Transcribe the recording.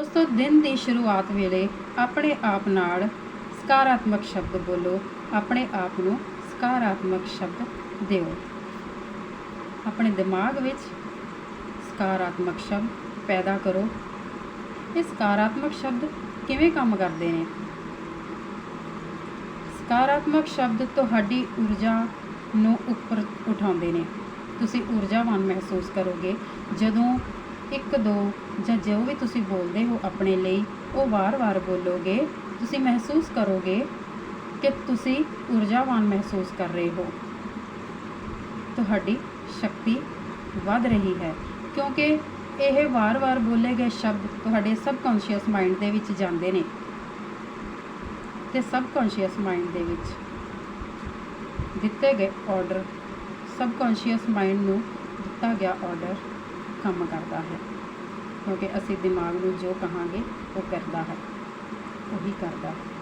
ਦੋਸਤੋ, ਦਿਨ ਦੀ ਸ਼ੁਰੂਆਤ ਵੇਲੇ ਆਪਣੇ ਆਪ ਨਾਲ ਸਕਾਰਾਤਮਕ ਸ਼ਬਦ ਬੋਲੋ। ਆਪਣੇ ਆਪ ਨੂੰ ਸਕਾਰਾਤਮਕ ਸ਼ਬਦ ਦਿਓ। ਆਪਣੇ ਦਿਮਾਗ ਵਿੱਚ ਸਕਾਰਾਤਮਕ ਸ਼ਬਦ ਪੈਦਾ ਕਰੋ। ਇਹ ਸਕਾਰਾਤਮਕ ਸ਼ਬਦ ਕਿਵੇਂ ਕੰਮ ਕਰਦੇ ਨੇ? ਸਕਾਰਾਤਮਕ ਸ਼ਬਦ ਤੁਹਾਡੀ ਊਰਜਾ ਨੂੰ ਉੱਪਰ ਉਠਾਉਂਦੇ ਨੇ। ਤੁਸੀਂ ਊਰਜਾਵਾਨ ਮਹਿਸੂਸ ਕਰੋਗੇ ਜਦੋਂ ਇੱਕ, ਦੋ ਜਾਂ ਜੋ ਵੀ ਤੁਸੀਂ ਬੋਲਦੇ ਹੋ ਆਪਣੇ ਲਈ, ਉਹ ਵਾਰ-ਵਾਰ ਬੋਲੋਗੇ। ਤੁਸੀਂ ਮਹਿਸੂਸ ਕਰੋਗੇ ਕਿ ਤੁਸੀਂ ਊਰਜਾਵਾਨ ਮਹਿਸੂਸ ਕਰ ਰਹੇ ਹੋ। ਤੁਹਾਡੀ ਸ਼ਕਤੀ ਵੱਧ ਰਹੀ ਹੈ, ਕਿਉਂਕਿ ਇਹ ਵਾਰ-ਵਾਰ ਬੋਲੇ ਗਏ ਸ਼ਬਦ ਤੁਹਾਡੇ ਸਬਕੌਂਸ਼ੀਅਸ ਮਾਈਂਡ ਦੇ ਵਿੱਚ ਜਾਂਦੇ ਨੇ। ਤੇ ਸਬਕੌਂਸ਼ੀਅਸ ਮਾਈਂਡ ਦੇ ਵਿੱਚ ਦਿੱਤੇ ਗਏ ਆਰਡਰ ਸਬਕੌਂਸ਼ੀਅਸ ਮਾਈਂਡ ਨੂੰ ਦਿੱਤਾ ਗਿਆ ਆਰਡਰ ਕੰਮ ਕਰਦਾ ਹੈ, ਕਿਉਂਕਿ ਅਸੀਂ ਦਿਮਾਗ ਨੂੰ ਜੋ ਕਹਾਂਗੇ ਉਹ ਕਰਦਾ ਹੈ, ਉਹੀ ਕਰਦਾ ਹੈ।